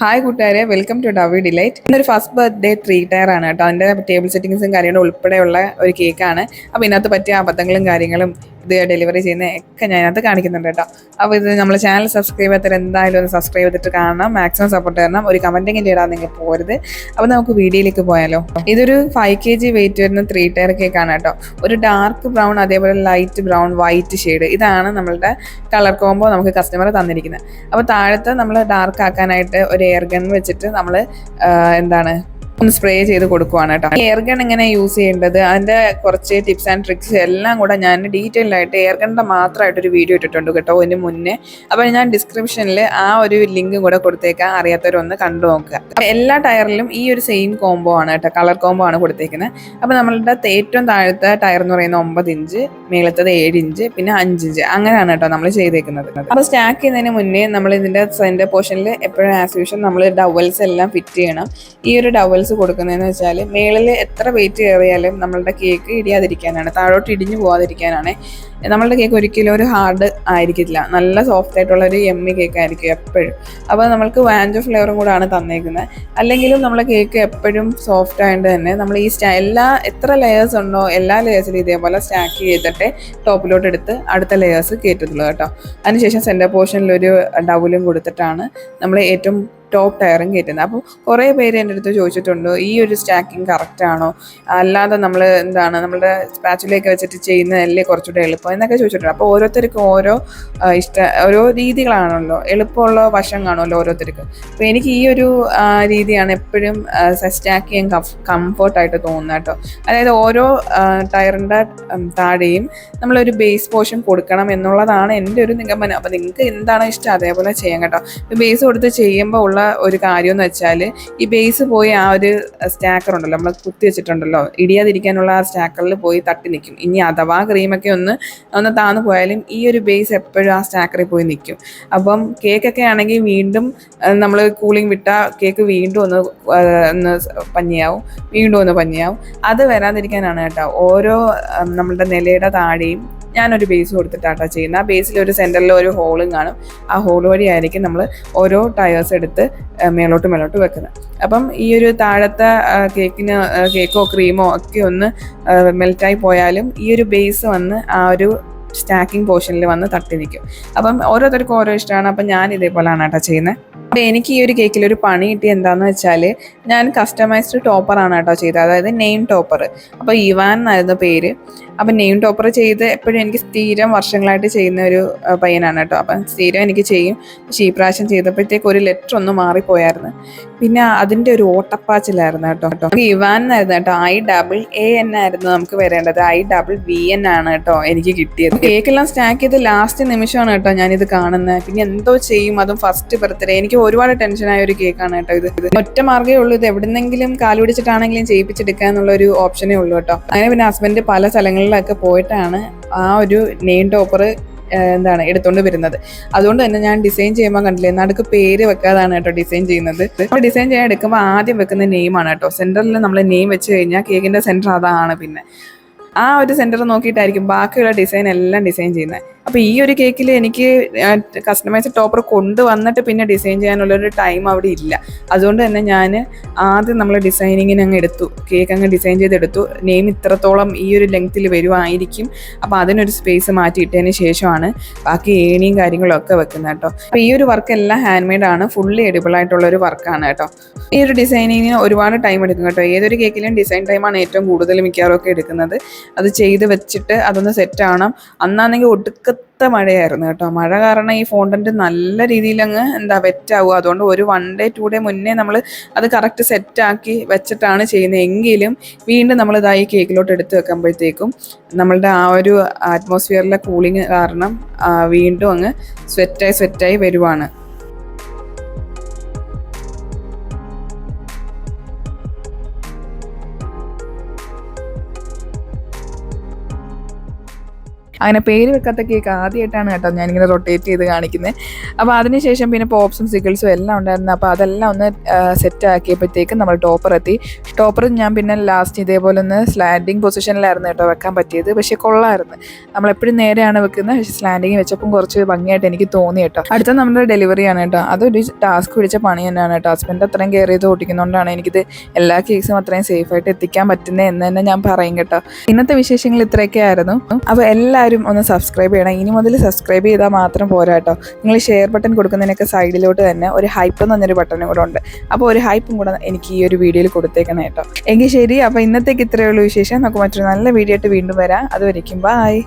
Hi കൂട്ടുകാരെ. Welcome to ഡവി delight ഇന്നൊരു first birthday three tier ആണ് കേട്ടോ. അതിന്റെ ടേബിൾ സെറ്റിങ്സും കാര്യങ്ങളും ഉൾപ്പെടെയുള്ള ഒരു കേക്കാണ് അപ്പോൾ ഇതിനകത്ത് പറ്റിയ അബദ്ധങ്ങളും കാര്യങ്ങളും ഡെലിവറി ചെയ്യുന്ന ഒക്കെ ഞാൻ അതിനകത്ത് കാണിക്കുന്നുണ്ട് കേട്ടോ. അപ്പോൾ ഇത് നമ്മൾ ചാനൽ സബ്സ്ക്രൈബ് ചെയ്തിട്ട് എന്തായാലും ഒന്ന് സബ്സ്ക്രൈബ് ചെയ്തിട്ട് കാണണം. മാക്സിമം സപ്പോർട്ട് തരണം. ഒരു കമന്റെങ്കിലും ഇടാൻ നിങ്ങൾ പോരുത്. അപ്പോൾ നമുക്ക് വീഡിയോയിലേക്ക് പോയാലോ. ഇതൊരു ഫൈവ് കെ ജി വെയിറ്റ് വരുന്ന ത്രീ ടയർ കേക്കാണ് കേട്ടോ. ഒരു ഡാർക്ക് ബ്രൗൺ അതേപോലെ ലൈറ്റ് ബ്രൗൺ വൈറ്റ് ഷെയ്ഡ് ഇതാണ് നമ്മളുടെ കളർ കോംബോ നമുക്ക് കസ്റ്റമർ തന്നിരിക്കുന്നത്. അപ്പോൾ താഴത്തെ നമ്മൾ ഡാർക്ക് ആക്കാനായിട്ട് ഒരു എയർ ഗൺ വെച്ചിട്ട് നമ്മൾ എന്താണ് ഒന്ന് സ്പ്രേ ചെയ്ത് കൊടുക്കുവാണ് കേട്ടോ. എയർ ഗൺ എങ്ങനെ യൂസ് ചെയ്യേണ്ടത്? അതിന്റെ കുറച്ച് ടിപ്സ് ആൻഡ് ട്രിക്സ് എല്ലാം കൂടെ ഞാൻ ഡീറ്റെയിൽ ആയിട്ട് എയർ ഗണിന്റെ മാത്രമായിട്ട് ഒരു വീഡിയോ ഇട്ടിട്ടുണ്ട് കേട്ടോ ഇതിന് മുന്നേ. അപ്പോൾ ഞാൻ ഡിസ്ക്രിപ്ഷനിൽ ആ ഒരു ലിങ്ക് കൂടെ കൊടുത്തേക്കാം. അറിയാത്തവരൊന്ന് കണ്ടു നോക്കുക. എല്ലാ ടയറിലും ഈ ഒരു സെയിം കോംബോ ആണ് കേട്ടോ. കളർ കോംബോ ആണ് കൊടുത്തേക്കുന്നത് അപ്പോൾ നമ്മളുടെ ഏറ്റവും താഴത്തെ ടയർ എന്ന് പറയുന്നത് ഒമ്പത് ഇഞ്ച് മേളത്തത് ഏഴ് ഇഞ്ച് പിന്നെ അഞ്ച് ഇഞ്ച് അങ്ങനെയാണ് കേട്ടോ നമ്മൾ ചെയ്തേക്കുന്നത്. അപ്പോൾ സ്റ്റാക്ക് ചെയ്യുന്നതിന് മുന്നേ നമ്മൾ ഇതിന്റെ സെന്റർ പോർഷനിൽ എപ്പോഴും ആസ് യൂഷ്വൽ നമ്മൾ ഡവൽസ് എല്ലാം ഫിറ്റ് ചെയ്യണം. ഈ ഒരു ഡവൽസ് കൊടുക്കുന്നതെന്ന് വെച്ചാൽ മേളിൽ എത്ര വെയിറ്റ് കയറിയാലും നമ്മളുടെ കേക്ക് ഇടിയാതിരിക്കാനാണ്. താഴോട്ട് ഇടിഞ്ഞു പോകാതിരിക്കാനാണ് നമ്മളുടെ കേക്ക് ഒരിക്കലും ഒരു ഹാർഡ് ആയിരിക്കില്ല. നല്ല സോഫ്റ്റ് ആയിട്ടുള്ള ഒരു എമ്മി കേക്ക് ആയിരിക്കും എപ്പോഴും. അപ്പോൾ നമ്മൾക്ക് വാഞ്ച ഫ്ലേവറും കൂടാണ് തന്നേക്കുന്നത് അല്ലെങ്കിലും നമ്മളെ കേക്ക് എപ്പോഴും സോഫ്റ്റ് ആയതുകൊണ്ട് തന്നെ നമ്മൾ ഈ സ്റ്റാ എല്ലാ എത്ര ലെയേഴ്സ് ഉണ്ടോ എല്ലാ ലെയേഴ്സിലും ഇതേപോലെ സ്റ്റാക്ക് ചെയ്തിട്ട് ടോപ്പിലോട്ട് എടുത്ത് അടുത്ത ലെയേഴ്സ് കയറ്റത്തുള്ളൂ കേട്ടോ. അതിനുശേഷം സെന്റർ പോർഷനിൽ ഒരു ഡബിളും കൊടുത്തിട്ടാണ് നമ്മൾ ഏറ്റവും ടോപ്പ് ടയറും കയറ്റുന്നത് അപ്പോൾ കുറേ പേര് എന്റെ അടുത്ത് ചോദിച്ചിട്ടുണ്ട് ഈ ഒരു സ്റ്റാക്കിങ് കറക്റ്റ് ആണോ? അല്ലാതെ നമ്മൾ എന്താണ് നമ്മുടെ സ്പാച്ചിലേക്ക് വെച്ചിട്ട് ചെയ്യുന്നതല്ലേ കുറച്ചുകൂടെ എളുപ്പം? എന്നൊക്കെ ചോദിച്ചിട്ടുണ്ട്. അപ്പോൾ ഓരോരുത്തർക്കും ഓരോ ഇഷ്ട ഓരോ രീതികളാണല്ലോ. എളുപ്പമുള്ള വശം കാണുമല്ലോ ഓരോരുത്തർക്ക്. അപ്പോൾ എനിക്ക് ഈ ഒരു രീതിയാണ് എപ്പോഴും സ്റ്റാക്ക് ചെയ്യാൻ കംഫർട്ടായിട്ട് തോന്നുന്നത് കേട്ടോ. അതായത് ഓരോ ടയറിന്റെ താഴെയും നമ്മളൊരു ബേസ് പോർഷൻ കൊടുക്കണം എന്നുള്ളതാണ് എന്റെ ഒരു നിഗമനം. അപ്പോൾ നിങ്ങൾക്ക് എന്താണ് ഇഷ്ടം അതേപോലെ ചെയ്യാം കേട്ടോ. ബേസ് കൊടുത്ത് ചെയ്യുമ്പോൾ ഉള്ള ഒരു കാര്യം എന്ന് വെച്ചാൽ ഈ ബേസ് പോയി ആ ഒരു സ്റ്റാക്കർ ഉണ്ടല്ലോ നമ്മൾ കുത്തി വെച്ചിട്ടുണ്ടല്ലോ ഇടിയാതിരിക്കാനുള്ള ആ സ്റ്റാക്കറിൽ പോയി തട്ടി നിൽക്കും ഇനി അഥവാ ക്രീമൊക്കെ ഒന്ന് ഒന്ന് താന്നു പോയാലും ഈ ഒരു ബേസ് എപ്പോഴും ആ സ്റ്റാക്കറിൽ പോയി നിൽക്കും അപ്പം കേക്കൊക്കെ ആണെങ്കിൽ വീണ്ടും നമ്മൾ കൂളിംഗ് വിട്ടാൽ കേക്ക് വീണ്ടും ഒന്ന് ഒന്ന് പഞ്ഞിയാവും വീണ്ടും ഒന്ന് പഞ്ഞിയാവും. അത് വരാതിരിക്കാനാണ് കേട്ടോ. ഓരോ നമ്മളുടെ നിലയുടെ താഴെയും ഞാനൊരു ബേസ് കൊടുത്തിട്ടാട്ടോ ചെയ്യുന്നത്. ആ ബേസിൽ ഒരു സെന്ററിൽ ഒരു ഹോളും കാണും. ആ ഹോൾ വഴിയായിരിക്കും നമ്മൾ ഓരോ ടയേഴ്സ് എടുത്ത് മേലോട്ട് മേലോട്ട് വെക്കുന്നത്. അപ്പം ഈ ഒരു താഴത്തെ കേക്കിന് കേക്കോ ക്രീമോ ഒക്കെ ഒന്ന് മെൽറ്റായി പോയാലും ഈ ഒരു ബേസ് വന്ന് ആ ഒരു സ്റ്റാക്കിംഗ് പോർഷനിൽ വന്ന് തട്ടി നിൽക്കും അപ്പം ഓരോരുത്തർക്കും ഓരോ ഇഷ്ടമാണ്. അപ്പം ഞാൻ ഇതേപോലെയാണ് കേട്ടോ ചെയ്യുന്നത്. അപ്പം എനിക്ക് ഈ ഒരു കേക്കിൽ ഒരു പണി കിട്ടി എന്താന്ന് വെച്ചാൽ ഞാൻ കസ്റ്റമൈസ്ഡ് ടോപ്പറാണ് കേട്ടോ ചെയ്തത്. അതായത് നെയിം ടോപ്പർ അപ്പോൾ ഇവാൻ എന്നായിരുന്നു പേര്. അപ്പം നെയിം ടോപ്പർ ചെയ്ത് എപ്പോഴും എനിക്ക് സ്ഥിരം വർഷങ്ങളായിട്ട് ചെയ്യുന്ന ഒരു പയ്യനാണ് കേട്ടോ. അപ്പം സ്ഥിരം എനിക്ക് ചെയ്യും. പക്ഷേ ഈ പ്രാവശ്യം ചെയ്തപ്പോഴത്തേക്ക് ഒരു ലെറ്റർ ഒന്ന് മാറിപ്പോയായിരുന്നു. പിന്നെ അതിന്റെ ഒരു ഓട്ടപ്പാച്ചിലായിരുന്നു കേട്ടോ. കേട്ടോ ഇവാൻ എന്നായിരുന്നു കേട്ടോ. ഐ ഡബിൾ എ എൻ ആയിരുന്നു നമുക്ക് വരേണ്ടത്. ഐ ഡബിൾ വി എൻ ആണ് കേട്ടോ എനിക്ക് കിട്ടിയത്. കേക്കെല്ലാം സ്റ്റാക്ക് ചെയ്ത് ലാസ്റ്റ് നിമിഷമാണ് കേട്ടോ ഞാനിത് കാണുന്നത് പിന്നെ എന്തോ ചെയ്യും അതും ഫസ്റ്റ് ബർത്ത്ഡേ എനിക്ക് ഒരുപാട് ടെൻഷനായ ഒരു കേക്കാണ് കേട്ടോ ഇത്. ഒറ്റ മാർഗേ ഉള്ളൂ. ഇത് എവിടെന്നെങ്കിലും കാലുപിടിച്ചിട്ടാണെങ്കിലും ചെയ്യിപ്പിച്ചെടുക്കുക എന്നുള്ള ഒരു ഓപ്ഷനേ ഉള്ളൂ കേട്ടോ. അങ്ങനെ പിന്നെ ഹസ്ബൻഡ് പല സ്ഥലങ്ങളിലൊക്കെ പോയിട്ടാണ് ആ ഒരു നെയിം ടോപ്പർ എന്താണ് എടുത്തുകൊണ്ട് വരുന്നത്. അതുകൊണ്ട് തന്നെ ഞാൻ ഡിസൈൻ ചെയ്യുമ്പോൾ കണ്ടില്ലേ നടുക്ക് പേര് വെക്കാതാണ് കേട്ടോ ഡിസൈൻ ചെയ്യുന്നത്. ഡിസൈൻ ചെയ്യാൻ എടുക്കുമ്പോൾ ആദ്യം വെക്കുന്ന നെയിമാണ് കേട്ടോ. സെന്ററിൽ നമ്മൾ നെയിം വെച്ച് കഴിഞ്ഞാൽ കേക്കിന്റെ സെന്റർ അതാണ് പിന്നെ. ആ ഒരു സെന്റർ നോക്കിയിട്ടായിരിക്കും ബാക്കിയുള്ള ഡിസൈൻ എല്ലാം ഡിസൈൻ ചെയ്യുന്നത് അപ്പോൾ ഈ ഒരു കേക്കിൽ എനിക്ക് കസ്റ്റമൈസ് ടോപ്പർ കൊണ്ടുവന്നിട്ട് പിന്നെ ഡിസൈൻ ചെയ്യാനുള്ള ഒരു ടൈം അവിടെ ഇല്ല. അതുകൊണ്ട് തന്നെ ഞാൻ ആദ്യം നമ്മൾ ഡിസൈനിങ്ങിന് അങ്ങ് എടുത്തു. കേക്ക് അങ്ങ് ഡിസൈൻ ചെയ്തെടുത്തു. നെയിം ഇത്രത്തോളം ഈ ഒരു ലെങ്ത്തിൽ വരുമായിരിക്കും അപ്പോൾ അതിനൊരു സ്പേസ് മാറ്റിയിട്ടതിന് ശേഷമാണ് ബാക്കി ഏണിയും കാര്യങ്ങളും ഒക്കെ വെക്കുന്നത് കേട്ടോ. അപ്പോൾ ഈ ഒരു വർക്ക് എല്ലാം ഹാൻഡ് മെയ്ഡ് ആണ്. ഫുള്ളി എഡിബിൾ ആയിട്ടുള്ള ഒരു വർക്കാണ് കേട്ടോ. ഈ ഒരു ഡിസൈനിങ്ങിന് ഒരുപാട് ടൈം എടുക്കും കേട്ടോ. ഏതൊരു കേക്കിലും ഡിസൈൻ ടൈമാണ് ഏറ്റവും കൂടുതൽ മിക്കവാറും ഒക്കെ എടുക്കുന്നത്. അത് ചെയ്ത് വെച്ചിട്ട് അതൊന്ന് സെറ്റ് ആവണം. അന്നാണെങ്കിൽ ഒടുക്കത്തെ മഴയായിരുന്നു കേട്ടോ. മഴ കാരണം ഈ ഫോണ്ടന്റ് നല്ല രീതിയിൽ അങ്ങ് എന്താ വെറ്റാവുക അതുകൊണ്ട് ഒരു വൺ ഡേ ടു ഡേ മുന്നേ നമ്മൾ അത് കറക്റ്റ് സെറ്റാക്കി വെച്ചിട്ടാണ് ചെയ്യുന്നത്. എങ്കിലും വീണ്ടും നമ്മൾ ഇതായി കേക്കിലോട്ട് എടുത്ത് വെക്കുമ്പോഴത്തേക്കും നമ്മളുടെ ആ ഒരു ആറ്റ്മോസ്ഫിയറിലെ കൂളിങ് കാരണം വീണ്ടും അങ്ങ് സ്വെറ്റായി സ്വെറ്റായി വരുവാണ്. അങ്ങനെ പേര് വെക്കാത്ത കേക്ക് ആദ്യമായിട്ടാണ് കേട്ടോ ഞാനിങ്ങനെ റൊട്ടേറ്റ് ചെയ്ത് കാണിക്കുന്നത് അപ്പോൾ അതിനുശേഷം പിന്നെ പോപ്സും സിഗിൾസും എല്ലാം ഉണ്ടായിരുന്നു. അപ്പോൾ അതെല്ലാം ഒന്ന് സെറ്റ് ആക്കിയപ്പോഴത്തേക്കും നമ്മൾ ടോപ്പർ എത്തി. ടോപ്പർ ഞാൻ പിന്നെ ലാസ്റ്റ് ഇതേപോലെ ഒന്ന് സ്ലാൻഡിങ് പൊസിഷനിലായിരുന്നു കേട്ടോ വെക്കാൻ പറ്റിയത്. പക്ഷേ കൊള്ളായിരുന്നു. നമ്മളെപ്പോഴും നേരെയാണ് വെക്കുന്നത് പക്ഷേ സ്ലാൻഡിങ് വെച്ചപ്പം കുറച്ച് ഭംഗിയായിട്ട് എനിക്ക് തോന്നി കേട്ടോ. അടുത്ത നമ്മുടെ ഡെലിവറിയാണ് കേട്ടോ. അതൊരു ടാസ്ക് പിടിച്ച പണി തന്നെയാണ് കേട്ടോ. ഹസ്ബൻഡ് അത്രയും കെയർ ചെയ്ത് ഓടിക്കുന്നതുകൊണ്ടാണ് എനിക്കിത് എല്ലാ കേസും അത്രയും സേഫായിട്ട് എത്തിക്കാൻ പറ്റുന്നത് എന്ന് തന്നെ ഞാൻ പറയും കേട്ടോ. ഇന്നത്തെ വിശേഷങ്ങൾ ഇത്രയൊക്കെ ആയിരുന്നു. അപ്പോൾ എല്ലാവരും ഒന്ന് സബ്സ്ക്രൈബ് ചെയ്യണം. ഇനി മുതൽ സബ്സ്ക്രൈബ് ചെയ്താൽ മാത്രം പോരാ കേട്ടോ. നിങ്ങൾ ഷെയർ ബട്ടൺ കൊടുക്കുന്നതിനൊക്കെ സൈഡിലോട്ട് തന്നെ ഒരു ഹൈപ്പ് എന്ന് പറഞ്ഞൊരു ബട്ടണും കൂടെ ഉണ്ട്. അപ്പോൾ ഒരു ഹൈപ്പും കൂടെ എനിക്ക് ഈ ഒരു വീഡിയോയിൽ കൊടുത്തേക്കണം കേട്ടോ. എങ്കിൽ ശരി അപ്പോൾ ഇന്നത്തേക്ക് ഇത്രയേ ഉള്ളൂ വിശേഷം. നമുക്ക് മറ്റൊരു നല്ല വീഡിയോ ആയിട്ട് വീണ്ടും വരാം. അതുവരയ്ക്കും ബായ്